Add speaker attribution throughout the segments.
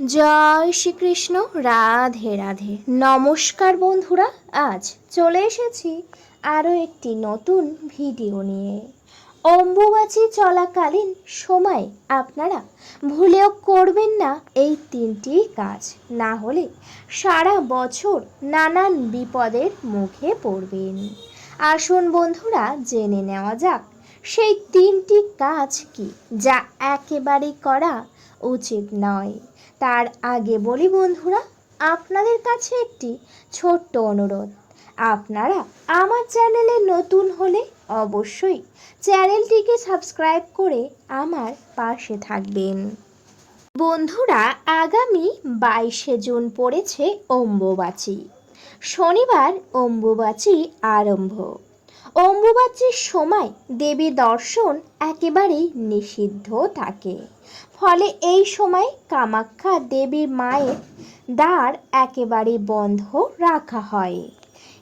Speaker 1: জয় শ্রীকৃষ্ণ, রাধে রাধে। নমস্কার বন্ধুরা, আজ চলে এসেছি আরও একটি নতুন ভিডিও নিয়ে। অম্বুবাচী চলাকালীন সময় আপনারা ভুলেও করবেন না এই তিনটি কাজ। না হলে সারা বছর নানান বিপদের মুখে পড়বেন। আসুন বন্ধুরা, জেনে নেওয়া যাক, সেই তিনটি কাজ কি, যা একেবারেই করা উচিত নয়। তার আগে বলি বন্ধুরা, আপনাদের কাছে একটি ছোট্ট অনুরোধ। আপনারা আমার চ্যানেলে নতুন হলে অবশ্যই চ্যানেলটিকে সাবস্ক্রাইব করে আমার পাশে থাকবেন। বন্ধুরা, আগামী বাইশে জুন পড়েছে অম্বুবাচী। শনিবার অম্বুবাচী আরম্ভ। অম্বুবাচীর সময় দেবী দর্শন একেবারেই নিষিদ্ধ থাকে। ফলে এই সময় কামাখ্যা দেবীর মায়ের দ্বার একেবারে বন্ধ রাখা হয়।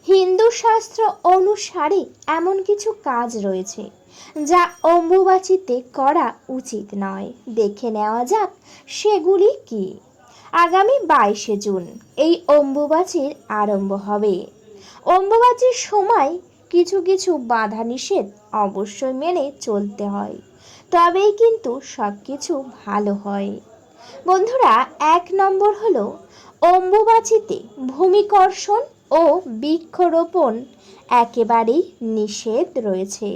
Speaker 1: হিন্দু শাস্ত্র অনুসারে এমন কিছু কাজ রয়েছে যা অম্বুবাচীতে করা উচিত নয়। দেখে নেওয়া যাক সেগুলি কি। আগামী বাইশে জুন এই অম্বুবাচীর আরম্ভ হবে। অম্বুবাচীর সময় কিছু কিছু বাধা নিষেধ অবশ্যই মেনে চলতে হয়। তবেই কিন্তু সব কিছু ভালো হয়। বন্ধুরা, এক নম্বর হল অম্বুবাচিতে ভূমিকর্ষণ ও বৃক্ষরোপণ একেবারেই নিষেধ রয়েছে।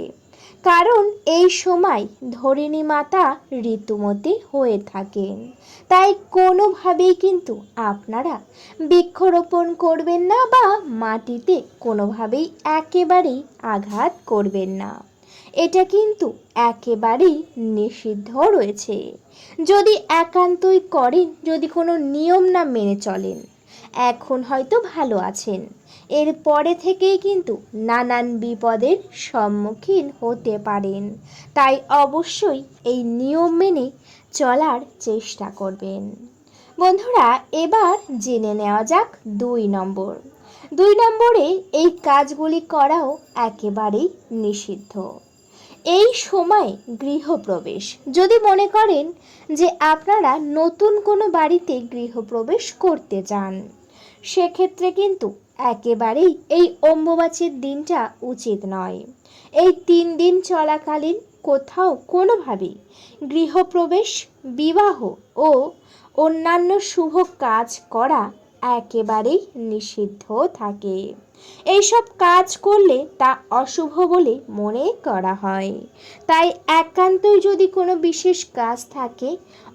Speaker 1: কারণ এই সময় ধরিণী মাতা ঋতুমতি হয়ে থাকেন। তাই কোনোভাবেই কিন্তু আপনারা বৃক্ষরোপণ করবেন না বা মাটিতে কোনোভাবেই একেবারেই আঘাত করবেন না। এটা কিন্তু একেবারেই নিষিদ্ধ রয়েছে। যদি একান্তই করেন, যদি কোনো নিয়ম না মেনে চলেন এখন হয়তো ভালো আছেন। এর পরে থেকেই কিন্তু নানান বিপদের সম্মুখীন হতে পারেন। তাই অবশ্যই এই নিয়ম মেনে চলার চেষ্টা করবেন। বন্ধুরা, এবার জেনে নেওয়া যাক দুই নম্বর। দুই নম্বরে এই কাজগুলি করাও একেবারেই নিষিদ্ধ। এই সময় গৃহপ্রবেশ। যদি মনে করেন যে আপনারা নতুন কোনো বাড়িতে গৃহপ্রবেশ করতে চান সেক্ষেত্রে কিন্তু একেবারেই এই অম্বুবাচীর দিনটা উচিত নয়। এই তিন দিন চলাকালীন কোথাও কোনোভাবেই গৃহপ্রবেশ, বিবাহ ও অন্যান্য শুভ কাজ করা একেবারেই নিষিদ্ধ থাকে। এইসব কাজ করলে তা অশুভ বলে মনে করা হয়। তাই একান্তই যদি কোনো বিশেষ কাজ থাকে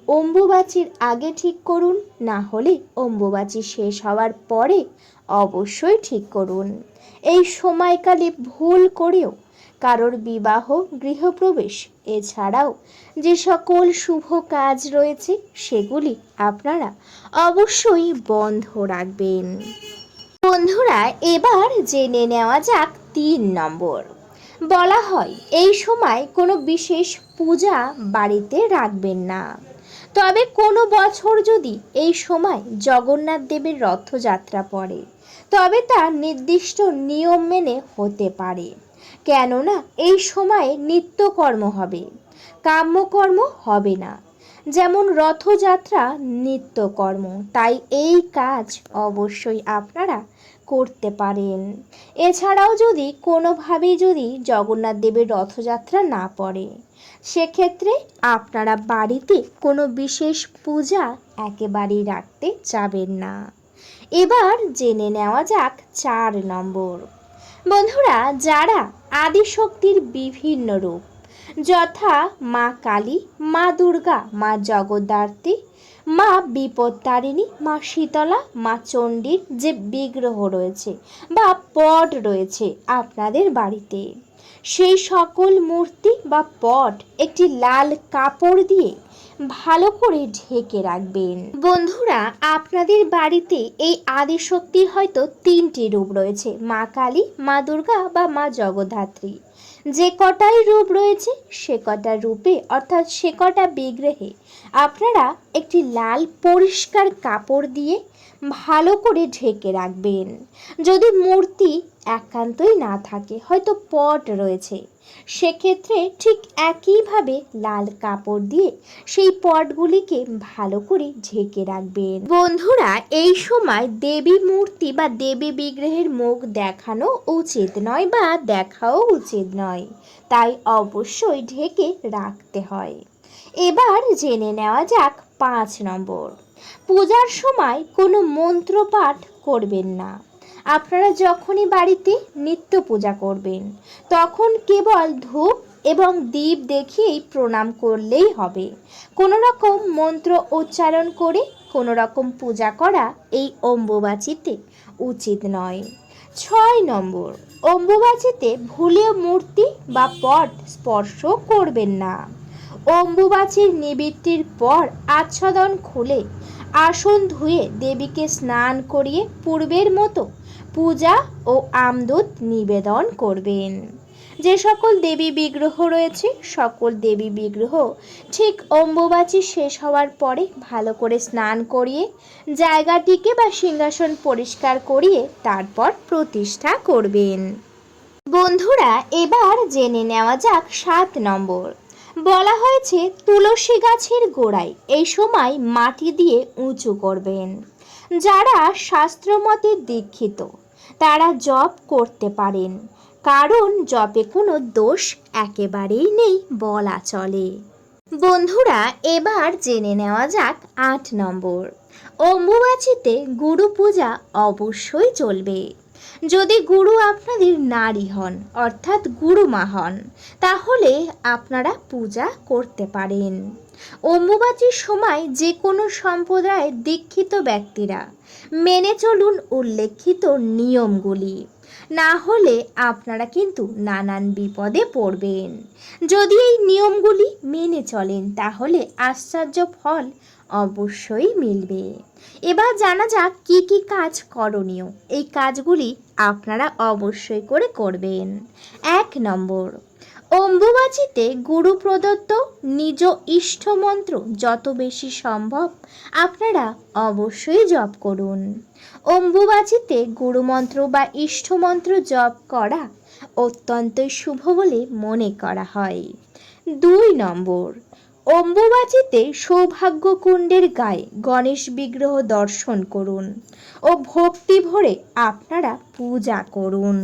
Speaker 1: অম্বুবাচীর আগে ঠিক করুন, না হলে অম্বুবাচী শেষ হওয়ার পরে অবশ্যই ঠিক করুন। এই সময়কালে ভুল করেও কারোর বিবাহ, গৃহপ্রবেশ, এছাড়াও যে সকল শুভ কাজ রয়েছে, সেগুলি আপনারা অবশ্যই বন্ধ রাখবেন। বন্ধুরা, এবার জেনে নেওয়া যাক তিন নম্বর। বলা হয়, এই সময় কোনো বিশেষ পূজা বাড়িতে রাখবেন না। তবে কোনো বছর যদি এই সময় জগন্নাথ দেবের রথযাত্রা পড়ে, তবে তা নির্দিষ্ট নিয়ম মেনে হতে পারে। কেননা এই সময়ে নিত্যকর্ম হবে, কাম্যকর্ম হবে না। যেমন রথযাত্রা নিত্যকর্ম, তাই এই কাজ অবশ্যই আপনারা করতে পারেন। এছাড়াও যদি কোনোভাবেই যদি জগন্নাথ দেবের রথযাত্রা না পড়ে সেক্ষেত্রে আপনারা বাড়িতে কোনো বিশেষ পূজা একেবারেই রাখতে যাবেন না। এবার জেনে নেওয়া যাক চার নম্বর। বন্ধুরা, যারা আদিশক্তির বিভিন্ন রূপ, যথা মা কালী, মা দুর্গা, মা জগদ্ধাত্রী, মা বিপত্তারিণী, মা শীতলা, মা চণ্ডীর যে বিগ্রহ রয়েছে বা পট রয়েছে আপনাদের বাড়িতে। সেই সকল মূর্তি বা পট একটি লাল কাপড় দিয়ে ভালো করে ঢেকে রাখবেন। বন্ধুরা, আপনাদের বাড়িতে এই আদিশক্তির হয়তো তিনটি রূপ রয়েছে, মা কালী, মা দুর্গা বা মা জগদ্ধাত্রী। যে কটাই রূপ রয়েছে, সে কটা রূপে, অর্থাৎ সে কটা বিগ্রহে, আপনারা একটি লাল পরিষ্কার কাপড় দিয়ে ভালো করে ঢেকে রাখবেন। যদি মূর্তি একান্তই না থাকে, হয়তো পট রয়েছে। সেক্ষেত্রে ঠিক একইভাবে লাল কাপড় দিয়ে সেই পটগুলিকে ভালো করে ঢেকে রাখবেন। বন্ধুরা, এই সময় দেবী মূর্তি বা দেবী বিগ্রহের মুখ দেখানো উচিত নয় বা দেখাও উচিত নয়, তাই অবশ্যই ঢেকে রাখতে হয়। এবার জেনে নেওয়া যাক পাঁচ নম্বর। পূজার সময় কোনো মন্ত্র পাঠ করবেন না। আপনারা যখনই বাড়িতে নিত্য পূজা করবেন, তখন কেবল ধূপ এবং দীপ দেখিয়েই প্রণাম করলেই হবে। কোনো রকম মন্ত্র উচ্চারণ করে কোনো রকম পূজা করা এই অম্বুবাচিতে উচিত নয়। ছয় নম্বর, অম্বুবাচিতে ভুলেও মূর্তি বা পট স্পর্শ করবেন না। অম্বুবাচীর নিবৃত্তির পর আচ্ছাদন খুলে আসন ধুয়ে দেবীকে স্নান করিয়ে পূর্বের মতো পূজা ও আমদুত নিবেদন করবেন। যে সকল দেবী বিগ্রহ রয়েছে, সকল দেবী বিগ্রহ ঠিক অম্বুবাচী শেষ হওয়ার পরে ভালো করে স্নান করিয়ে জায়গাটিকে বা সিংহাসন পরিষ্কার করিয়ে তারপর প্রতিষ্ঠা করবেন। বন্ধুরা, এবার জেনে নেওয়া যাক সাত নম্বর। বলা হয়েছে, তুলসী গাছের গোড়ায় এই সময় মাটি দিয়ে উঁচু করবেন। যারা শাস্ত্রমতে দীক্ষিত, তারা জপ করতে পারেন। কারণ জপে কোনো দোষ একেবারেই নেই বলা চলে। বন্ধুরা, এবার জেনে নেওয়া যাক আট নম্বর। অম্বুবাচিতে গুরু পূজা অবশ্যই চলবে। যদি গুরু আপনাদের নারী হন, অর্থাৎ গুরুমা হন, তাহলে আপনারা পূজা করতে পারেন। অম্বুবাচীর সময় যে কোনো সম্প্রদায়ের দীক্ষিত ব্যক্তিরা মেনে চলুন উল্লেখিত নিয়মগুলি। না হলে আপনারা কিন্তু নানান বিপদে পড়বেন। যদি এই নিয়মগুলি মেনে চলেন, তাহলে আশ্চর্য ফল অবশ্যই মিলবে। এবার জানা যাক কি কি কাজ করণীয়। এই কাজগুলি আপনারা অবশ্যই করে করবেন। এক নম্বর অম্বুবাচিতে গুরু প্রদত্ত নিজ ইষ্ট মন্ত্র যত বেশি সম্ভব আপনারা অবশ্যই জপ করুন। অম্বুবাচিতে গুরুমন্ত্র বা ইষ্টমন্ত্র জপ করা অত্যন্তই শুভ বলে মনে করা হয়। দুই নম্বর, অম্বুবাচিতে সৌভাগ্য কুণ্ডের গায়ে গণেশ বিগ্রহ দর্শন করুন ও ভক্তি ভরে আপনারা পূজা করুন।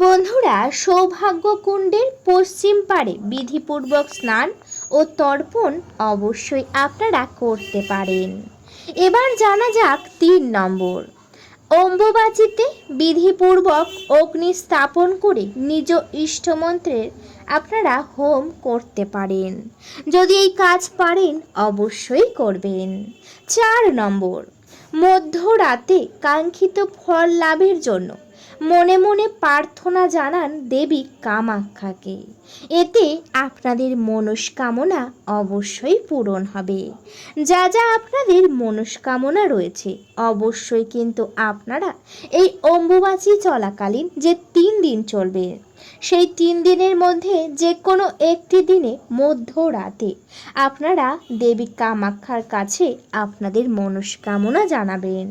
Speaker 1: বন্ধুরা সৌভাগ্য কুণ্ডের পশ্চিম পাড়ে বিধিপূর্বক স্নান ও তর্পণ অবশ্যই আপনারা করতে পারেন। এবার জানা যাক তিন নম্বর। অম্বুবাচিতে বিধিপূর্বক অগ্নি স্থাপন করে নিজ ইষ্টমন্ত্রের আপনারা হোম করতে পারেন। যদি এই কাজ পারেন, অবশ্যই করবেন। চার নম্বর। মধ্যরাতে কাঙ্ক্ষিত ফল লাভের জন্য মনে মনে প্রার্থনা জানান দেবী কামাক্ষাকে। এতে আপনাদের মনস্কামনা অবশ্যই পূরণ হবে। যা যা আপনাদের মনস্কামনা রয়েছে, অবশ্যই কিন্তু আপনারা এই অম্বুবাচী চলাকালীন যে তিন দিন চলবে সেই তিন দিনের মধ্যে যে কোনো একটি দিনে মধ্যরাতে। আপনারা দেবী কামাক্ষার কাছে আপনাদের মনস্কামনা জানাবেন।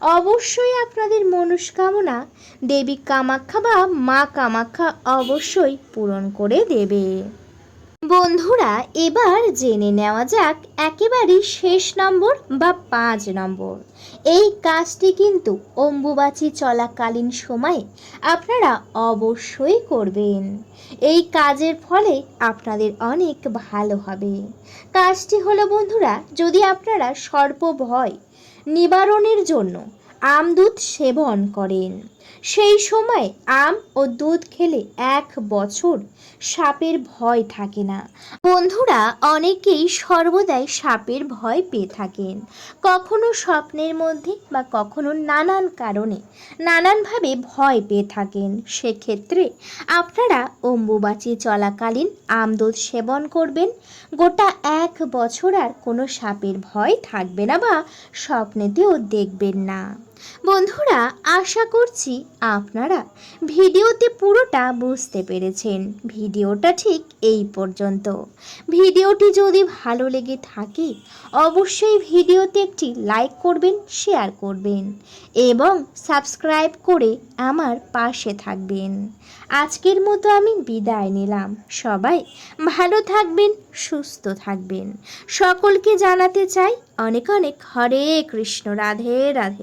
Speaker 1: অবশ্যই আপনাদের মনস্কামনা দেবী কামাক্ষা বা মা কামাক্ষা অবশ্যই পূরণ করে দেবে। বন্ধুরা, এবার জেনে নেওয়া যাক একেবারেই শেষ নম্বর বা পাঁচ নম্বর। এই কাজটি কিন্তু অম্বুবাচী চলাকালীন সময়ে আপনারা অবশ্যই করবেন। এই কাজের ফলে আপনাদের অনেক ভালো হবে। কাজটি হলো, বন্ধুরা, যদি আপনারা সর্প ভয় নিবারণের জন্য আমদুধ সেবন করেন সেই সময় আম ও দুধ খেলে এক বছর সাপের ভয় থাকে না। বন্ধুরা, অনেকেই সর্বদাই সাপের ভয় পেয়ে থাকেন। কখনো স্বপ্নের মধ্যে বা কখনো নানান কারণে নানানভাবে ভয় পেয়ে থাকেন। সেক্ষেত্রে আপনারা অম্বুবাচী চলাকালীন আমদুধ সেবন করবেন। গোটা এক বছর আর কোনো সাপের ভয় থাকবে না বা স্বপ্নেতেও দেখবেন না। বন্ধুরা, আশা করছি আপনারা ভিডিওতে পুরোটা বুঝতে পেরেছেন। ভিডিওটা ঠিক এই পর্যন্ত। ভিডিওটি যদি ভালো লেগে থাকে, অবশ্যই ভিডিওতে একটি লাইক করবেন, শেয়ার করবেন এবং সাবস্ক্রাইব করে আমার পাশে থাকবেন। আজকের মতো আমি বিদায় নিলাম। সবাই ভালো থাকবেন, সুস্থ থাকবেন। সকলকে জানাতে চাই অনেক অনেক হরে কৃষ্ণ, রাধে রাধে।